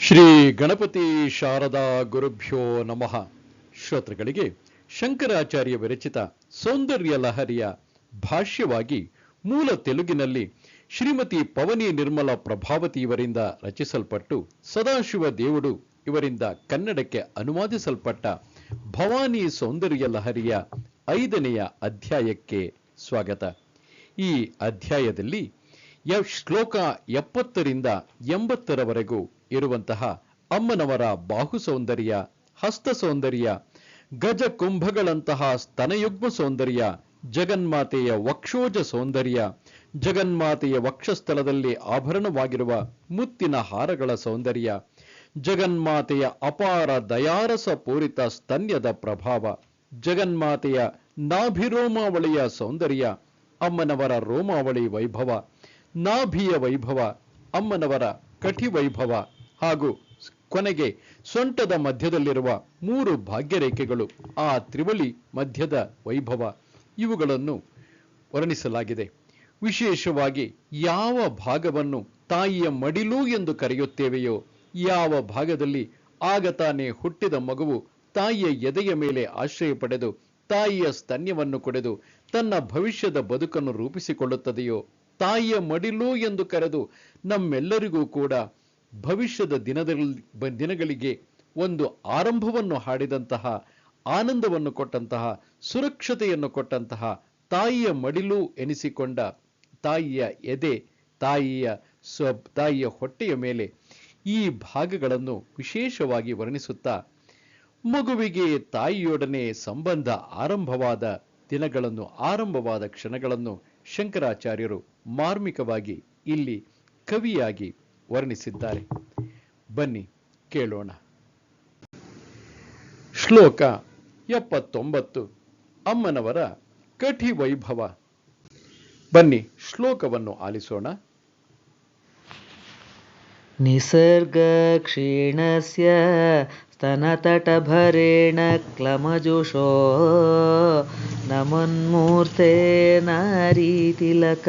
ಶ್ರೀ ಗಣಪತಿ ಶಾರದಾ ಗುರುಭ್ಯೋ ನಮಃ. ಶ್ರೋತೃಗಳಿಗೆ ಶಂಕರಾಚಾರ್ಯ ವಿರಚಿತ ಸೌಂದರ್ಯ ಲಹರಿಯ ಭಾಷ್ಯವಾಗಿ ಮೂಲ ತೆಲುಗಿನಲ್ಲಿ ಶ್ರೀಮತಿ ಪವನಿ ನಿರ್ಮಲ ಪ್ರಭಾವತಿ ಇವರಿಂದ ರಚಿಸಲ್ಪಟ್ಟು ಸದಾಶಿವ ದೇವುಡು ಇವರಿಂದ ಕನ್ನಡಕ್ಕೆ ಅನುವಾದಿಸಲ್ಪಟ್ಟ ಭವಾನಿ ಸೌಂದರ್ಯ ಲಹರಿಯ ಐದನೆಯ ಅಧ್ಯಾಯಕ್ಕೆ ಸ್ವಾಗತ. ಈ ಅಧ್ಯಾಯದಲ್ಲಿ ಯ- ಶ್ಲೋಕ ಎಪ್ಪತ್ತರಿಂದ ಎಂಬತ್ತರವರೆಗೂ ಇರುವಂತಹ ಅಮ್ಮನವರ ಬಾಹು ಸೌಂದರ್ಯ ಹಸ್ತ ಸೌಂದರ್ಯ, ಗಜ ಕುಂಭಗಳಂತಹ ಸ್ತನಯುಗ್ಮ ಸೌಂದರ್ಯ, ಜಗನ್ಮಾತೆಯ ವಕ್ಷೋಜ ಸೌಂದರ್ಯ, ಜಗನ್ಮಾತೆಯ ವಕ್ಷಸ್ಥಳದಲ್ಲಿ ಆಭರಣವಾಗಿರುವ ಮುತ್ತಿನ ಹಾರಗಳ ಸೌಂದರ್ಯ, ಜಗನ್ಮಾತೆಯ ಅಪಾರ ದಯಾರಸ ಪೂರಿತ ಸ್ತನ್ಯದ ಪ್ರಭಾವ, ಜಗನ್ಮಾತೆಯ ನಾಭಿರೋಮಾವಳಿಯ ಸೌಂದರ್ಯ, ಅಮ್ಮನವರ ರೋಮಾವಳಿ ವೈಭವ, ನಾಭಿಯ ವೈಭವ, ಅಮ್ಮನವರ ಕಠಿ ವೈಭವ ಹಾಗೂ ಕೊನೆಗೆ ಸೊಂಟದ ಮಧ್ಯದಲ್ಲಿರುವ ಮೂರು ಭಾಗ್ಯರೇಖೆಗಳು, ಆ ತ್ರಿವಳಿ ಮಧ್ಯದ ವೈಭವ. ಇವುಗಳನ್ನು ವರ್ಣಿಸಲಾಗಿದೆ. ವಿಶೇಷವಾಗಿ ಯಾವ ಭಾಗವನ್ನು ತಾಯಿಯ ಮಡಿಲು ಎಂದು ಕರೆಯುತ್ತೇವೆಯೋ, ಯಾವ ಭಾಗದಲ್ಲಿ ಆಗ ತಾನೇ ಹುಟ್ಟಿದ ಮಗುವು ತಾಯಿಯ ಎದೆಯ ಮೇಲೆ ಆಶ್ರಯ ಪಡೆದು ತಾಯಿಯ ಸ್ತನ್ಯವನ್ನು ಕೊಡೆದು ತನ್ನ ಭವಿಷ್ಯದ ಬದುಕನ್ನು ರೂಪಿಸಿಕೊಳ್ಳುತ್ತದೆಯೋ, ತಾಯಿಯ ಮಡಿಲು ಎಂದು ಕರೆದು ನಮ್ಮೆಲ್ಲರಿಗೂ ಕೂಡ ಭವಿಷ್ಯದ ದಿನದಲ್ಲಿ ದಿನಗಳಿಗೆ ಒಂದು ಆರಂಭವನ್ನು ಹಾಡಿದಂತಹ, ಆನಂದವನ್ನು ಕೊಟ್ಟಂತಹ, ಸುರಕ್ಷತೆಯನ್ನು ಕೊಟ್ಟಂತಹ ತಾಯಿಯ ಮಡಿಲು ಎನಿಸಿಕೊಂಡ ತಾಯಿಯ ಎದೆ, ತಾಯಿಯ ಸ್ವ ತಾಯಿಯ ಹೊಟ್ಟೆಯ ಮೇಲೆ ಈ ಭಾಗಗಳನ್ನು ವಿಶೇಷವಾಗಿ ವರ್ಣಿಸುತ್ತಾ, ಮಗುವಿಗೆ ತಾಯಿಯೊಡನೆ ಸಂಬಂಧ ಆರಂಭವಾದ ದಿನಗಳನ್ನು, ಆರಂಭವಾದ ಕ್ಷಣಗಳನ್ನು ಶಂಕರಾಚಾರ್ಯರು ಮಾರ್ಮಿಕವಾಗಿ ಇಲ್ಲಿ ಕವಿಯಾಗಿ ವರ್ಣಿಸಿದ್ದಾರೆ. ಬನ್ನಿ ಕೇಳೋಣ. ಶ್ಲೋಕ ಎಪ್ಪತ್ತೊಂಬತ್ತು. ಅಮ್ಮನವರ ಕಠಿ ವೈಭವ ಬನ್ನಿ ಶ್ಲೋಕವನ್ನು ಆಲಿಸೋಣ. ನಿಸರ್ಗ ಕ್ಷೀಣಸ್ಯ ಸ್ತನತಟಭರೆಣ ಕ್ಲಮಜುಷೋ न मुन्मूर्ते नारीतिलक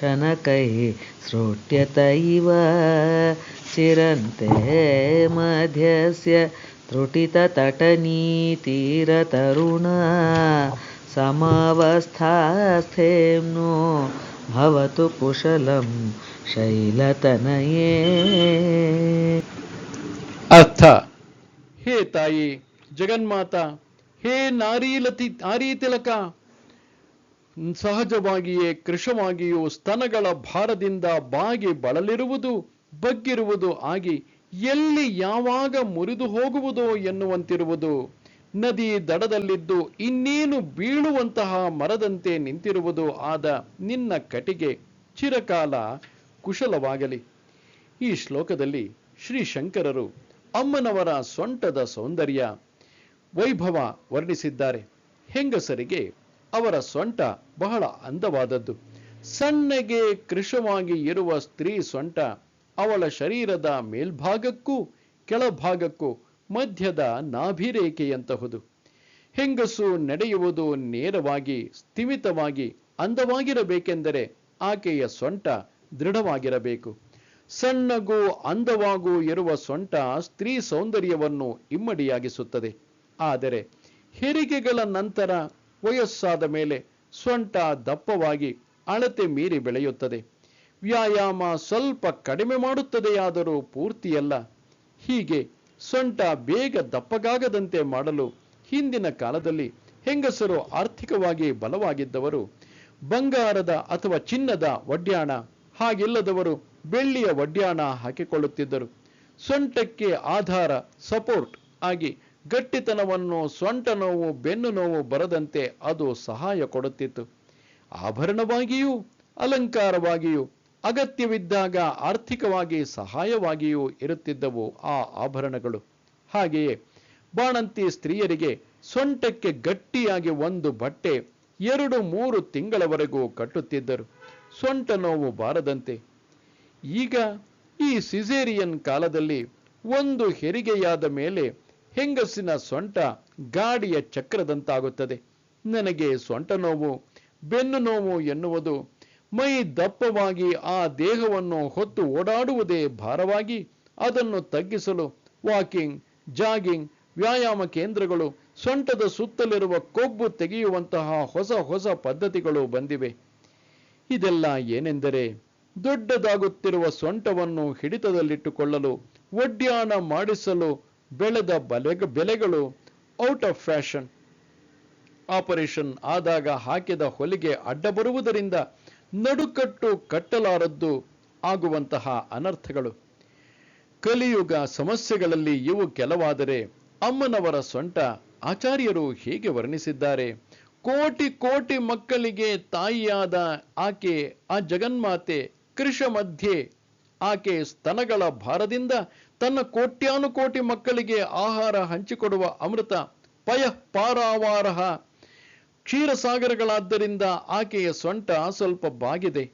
शनकैः श्रोट्यतैव चिरन्ते मध्यस्य त्रुटिततटनीतिरतरुण समवस्थास्थेम्नो भवतु कुशलं शैलतनये। अर्थ हे तायि जगन्माता ಹೇ ನಾರೀಲತಿ, ನಾರೀ ತಿಲಕ. ಸಹಜವಾಗಿಯೇ ಕೃಷವಾಗಿಯೂ ಸ್ತನಗಳ ಭಾರದಿಂದ ಬಾಗಿ ಬಳಲಿರುವುದು, ಬಗ್ಗಿರುವುದು ಆಗಿ ಎಲ್ಲಿ ಯಾವಾಗ ಮುರಿದು ಹೋಗುವುದೋ ಎನ್ನುವಂತಿರುವುದು. ನದಿ ದಡದಲ್ಲಿದ್ದು ಇನ್ನೇನು ಬೀಳುವಂತಹ ಮರದಂತೆ ನಿಂತಿರುವುದು ಆದ ನಿನ್ನ ಕಟಿಗೆ ಚಿರಕಾಲ ಕುಶಲವಾಗಲಿ. ಈ ಶ್ಲೋಕದಲ್ಲಿ ಶ್ರೀ ಶಂಕರರು ಅಮ್ಮನವರ ಸೊಂಟದ ಸೌಂದರ್ಯ ವೈಭವ ವರ್ಣಿಸಿದ್ದಾರೆ. ಹೆಂಗಸರಿಗೆ ಅವರ ಸೊಂಟ ಬಹಳ ಅಂದವಾದದ್ದು. ಸಣ್ಣಗೆ ಕೃಶವಾಗಿ ಇರುವ ಸ್ತ್ರೀ ಸೊಂಟ ಅವಳ ಶರೀರದ ಮೇಲ್ಭಾಗಕ್ಕೂ ಕೆಳಭಾಗಕ್ಕೂ ಮಧ್ಯದ ನಾಭಿರೇಖೆಯಂತಹುದು. ಹೆಂಗಸು ನಡೆಯುವುದು ನೇರವಾಗಿ, ಸ್ಥಿಮಿತವಾಗಿ, ಅಂದವಾಗಿರಬೇಕೆಂದರೆ ಆಕೆಯ ಸೊಂಟ ದೃಢವಾಗಿರಬೇಕು. ಸಣ್ಣಗೂ ಅಂದವಾಗೂ ಇರುವ ಸೊಂಟ ಸ್ತ್ರೀ ಸೌಂದರ್ಯವನ್ನು ಇಮ್ಮಡಿಯಾಗಿಸುತ್ತದೆ. ಆದರೆ ಹೆರಿಗೆಗಳ ನಂತರ ವಯಸ್ಸಾದ ಮೇಲೆ ಸೊಂಟ ದಪ್ಪವಾಗಿ ಅಳತೆ ಮೀರಿ ಬೆಳೆಯುತ್ತದೆ. ವ್ಯಾಯಾಮ ಸ್ವಲ್ಪ ಕಡಿಮೆ ಮಾಡುತ್ತದೆಯಾದರೂ ಪೂರ್ತಿಯಲ್ಲ. ಹೀಗೆ ಸೊಂಟ ಬೇಗ ದಪ್ಪಗಾಗದಂತೆ ಮಾಡಲು ಹಿಂದಿನ ಕಾಲದಲ್ಲಿ ಹೆಂಗಸರು ಆರ್ಥಿಕವಾಗಿ ಬಲವಾಗಿದ್ದವರು. ಬಂಗಾರದ ಅಥವಾ ಚಿನ್ನದ ಒಡ್ಯಾಣ ಹಾಗಿಲ್ಲದವರು ಬೆಳ್ಳಿಯ ಒಡ್ಯಾಣ ಹಾಕಿಕೊಳ್ಳುತ್ತಿದ್ದರು. ಸೊಂಟಕ್ಕೆ ಆಧಾರ, ಸಪೋರ್ಟ್ ಆಗಿ ಗಟ್ಟಿತನವನ್ನು, ಸೊಂಟ ನೋವು, ಬೆನ್ನು ನೋವು ಬರದಂತೆ ಅದು ಸಹಾಯ ಕೊಡುತ್ತಿತ್ತು. ಆಭರಣವಾಗಿಯೂ, ಅಲಂಕಾರವಾಗಿಯೂ, ಅಗತ್ಯವಿದ್ದಾಗ ಆರ್ಥಿಕವಾಗಿ ಸಹಾಯವಾಗಿಯೂ ಇರುತ್ತಿದ್ದವು ಆ ಆಭರಣಗಳು. ಹಾಗೆಯೇ, ಬಾಣಂತಿ ಸ್ತ್ರೀಯರಿಗೆ ಸೊಂಟಕ್ಕೆ ಗಟ್ಟಿಯಾಗಿ ಒಂದು ಬಟ್ಟೆ ಎರಡು ಮೂರು ತಿಂಗಳವರೆಗೂ ಕಟ್ಟುತ್ತಿದ್ದರು. ಸೊಂಟ ನೋವು ಬಾರದಂತೆ. ಈಗ ಈ ಸಿಜೇರಿಯನ್ ಕಾಲದಲ್ಲಿ ಒಂದು ಹೆರಿಗೆಯಾದ ಮೇಲೆ ಹೆಂಗಸಿನ ಸೊಂಟ ಗಾಡಿಯ ಚಕ್ರದಂತಾಗುತ್ತದೆ. ನನಗೆ ಸೊಂಟ ನೋವು, ಬೆನ್ನು ನೋವು ಎನ್ನುವುದು, ಮೈ ದಪ್ಪವಾಗಿ ಆ ದೇಹವನ್ನು ಹೊತ್ತು ಓಡಾಡುವುದೇ ಭಾರವಾಗಿ, ಅದನ್ನು ತಗ್ಗಿಸಲು ವಾಕಿಂಗ್, ಜಾಗಿಂಗ್, ವ್ಯಾಯಾಮ ಕೇಂದ್ರಗಳು, ಸೊಂಟದ ಸುತ್ತಲಿರುವ ಕೊಬ್ಬು ತೆಗೆಯುವಂತಹ ಹೊಸ ಹೊಸ ಪದ್ಧತಿಗಳು ಬಂದಿವೆ. ಇದೆಲ್ಲ ಏನೆಂದರೆ, ದೊಡ್ಡದಾಗುತ್ತಿರುವ ಸೊಂಟವನ್ನು ಹಿಡಿತದಲ್ಲಿಟ್ಟುಕೊಳ್ಳಲು, ಒಡ್ಯಾಣ ಮಾಡಿಸಲು ಬೆಳೆದ ಬಲೆ, ಬೆಲೆಗಳು ಔಟ್ ಆಫ್ ಫ್ಯಾಷನ್ ಆಪರೇಷನ್ ಆದಾಗ ಹಾಕಿದ ಹೊಲಿಗೆ ಅಡ್ಡ ಬರುವುದರಿಂದ ನಡುಕಟ್ಟು ಕಟ್ಟಲಾರದ್ದು ಆಗುವಂತಹ ಅನರ್ಥಗಳು. ಕಲಿಯುಗ ಸಮಸ್ಯೆಗಳಲ್ಲಿ ಇವು ಕೆಲವಾದರೆ ಅಮ್ಮನವರ ಸೊಂಟ ಆಚಾರ್ಯರು ಹೇಗೆ ವರ್ಣಿಸಿದ್ದಾರೆ. ಕೋಟಿ ಕೋಟಿ ಮಕ್ಕಳಿಗೆ ತಾಯಿಯಾದ ಆಕೆ, ಆ ಜಗನ್ಮಾತೆ ಕೃಷ ಮಧ್ಯೆ ಆಕೆ ಸ್ತನಗಳ ಭಾರದಿಂದ ತನ್ನ ಕೋಟ್ಯಾನುಕೋಟಿ ಮಕ್ಕಳಿಗೆ ಆಹಾರ ಹಂಚಿಕೊಡುವ ಅಮೃತ ಪಯ ಪಾರಾವಾರಹ. ಕ್ಷೀರಸಾಗರಗಳಾದ್ದರಿಂದ ಆಕೆಯ ಸೊಂಟ ಸ್ವಲ್ಪ ಬಾಗಿದೆ.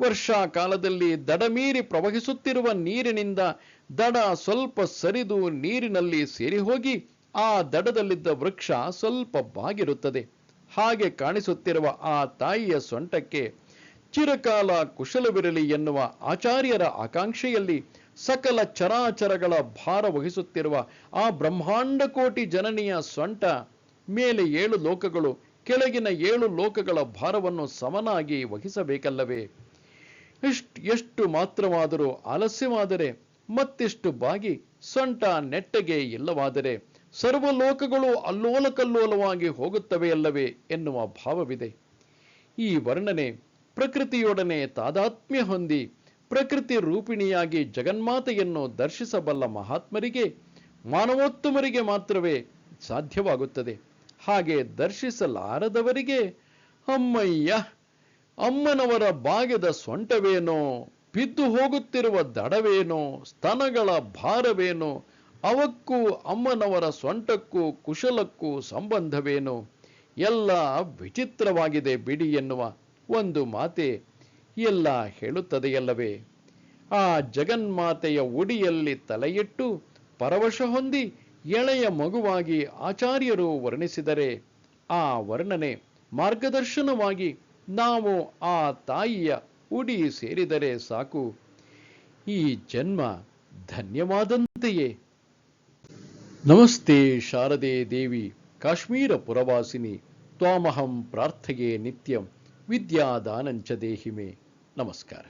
ವರ್ಷಾ ಕಾಲದಲ್ಲಿ ದಡಮೀರಿ ಪ್ರವಹಿಸುತ್ತಿರುವ ನೀರಿನಿಂದ ದಡ ಸ್ವಲ್ಪ ಸರಿದು ನೀರಿನಲ್ಲಿ ಸೇರಿ ಹೋಗಿ ಆ ದಡದಲ್ಲಿದ್ದ ವೃಕ್ಷ ಸ್ವಲ್ಪ ಬಾಗಿರುತ್ತದೆ. ಹಾಗೆ ಕಾಣಿಸುತ್ತಿರುವ ಆ ತಾಯಿಯ ಸೊಂಟಕ್ಕೆ ಚಿರಕಾಲ ಕುಶಲವಿರಲಿ ಎನ್ನುವ ಆಚಾರ್ಯರ ಆಕಾಂಕ್ಷೆಯಲ್ಲಿ ಸಕಲ ಚರಾಚರಗಳ ಭಾರ ವಹಿಸುತ್ತಿರುವ ಆ ಬ್ರಹ್ಮಾಂಡ ಕೋಟಿ ಜನನಿಯ ಸೊಂಟ, ಮೇಲೆ ಏಳು ಲೋಕಗಳು, ಕೆಳಗಿನ ಏಳು ಲೋಕಗಳ ಭಾರವನ್ನು ಸಮನಾಗಿ ವಹಿಸಬೇಕಲ್ಲವೇ? ಎಷ್ಟು ಎಷ್ಟು ಮಾತ್ರವಾದರೂ ಆಲಸ್ಯವಾದರೆ, ಮತ್ತಿಷ್ಟು ಬಾಗಿ ಸೊಂಟ ನೆಟ್ಟಗೆ ಇಲ್ಲವಾದರೆ ಸರ್ವಲೋಕಗಳು ಅಲ್ಲೋಲ ಕಲ್ಲೋಲವಾಗಿ ಹೋಗುತ್ತವೆಯಲ್ಲವೇ ಎನ್ನುವ ಭಾವವಿದೆ. ಈ ವರ್ಣನೆ ಪ್ರಕೃತಿಯೊಡನೆ ತಾದಾತ್ಮ್ಯ ಹೊಂದಿ ಪ್ರಕೃತಿ ರೂಪಿಣಿಯಾಗಿ ಜಗನ್ಮಾತೆಯನ್ನು ದರ್ಶಿಸಬಲ್ಲ ಮಹಾತ್ಮರಿಗೆ, ಮಾನವೋತ್ತಮರಿಗೆ ಮಾತ್ರವೇ ಸಾಧ್ಯವಾಗುತ್ತದೆ. ಹಾಗೆ ದರ್ಶಿಸಲಾರದವರಿಗೆ, ಅಮ್ಮಯ್ಯ, ಅಮ್ಮನವರ ಬಾಗಿದ ಸೊಂಟವೇನೋ, ಬಿದ್ದು ಹೋಗುತ್ತಿರುವ ದಡವೇನೋ, ಸ್ತನಗಳ ಭಾರವೇನೋ, ಅವಕ್ಕೂ ಅಮ್ಮನವರ ಸೊಂಟಕ್ಕೂ ಕುಶಲಕ್ಕೂ ಸಂಬಂಧವೇನೋ, ಎಲ್ಲ ವಿಚಿತ್ರವಾಗಿದೆ ಬಿಡಿ ಎನ್ನುವ ಒಂದು ಮಾತೆ ಎಲ್ಲ ಹೇಳುತ್ತದೆಯಲ್ಲವೇ? ಆ ಜಗನ್ಮಾತೆಯ ಉಡಿಯಲ್ಲಿ ತಲೆಯಿಟ್ಟು ಪರವಶ ಹೊಂದಿ ಎಳೆಯ ಮಗುವಾಗಿ ಆಚಾರ್ಯರು ವರ್ಣಿಸಿದರೆ ಆ ವರ್ಣನೆ ಮಾರ್ಗದರ್ಶನವಾಗಿ ನಾವು ಆ ತಾಯಿಯ ಉಡಿ ಸೇರಿದರೆ ಸಾಕು. ಈ ಜನ್ಮ ಧನ್ಯವಾದಂತೆಯೇ. ನಮಸ್ತೆ ಶಾರದೆ ದೇವಿ, ಕಾಶ್ಮೀರ ಪುರವಾಸಿನಿ, ತ್ವಾಮಹಂ ಪ್ರಾರ್ಥೆಯೇ ನಿತ್ಯಂ, ವಿದ್ಯಾದಾನಂಚ ದೇಹಿಮೆ. Namaskara.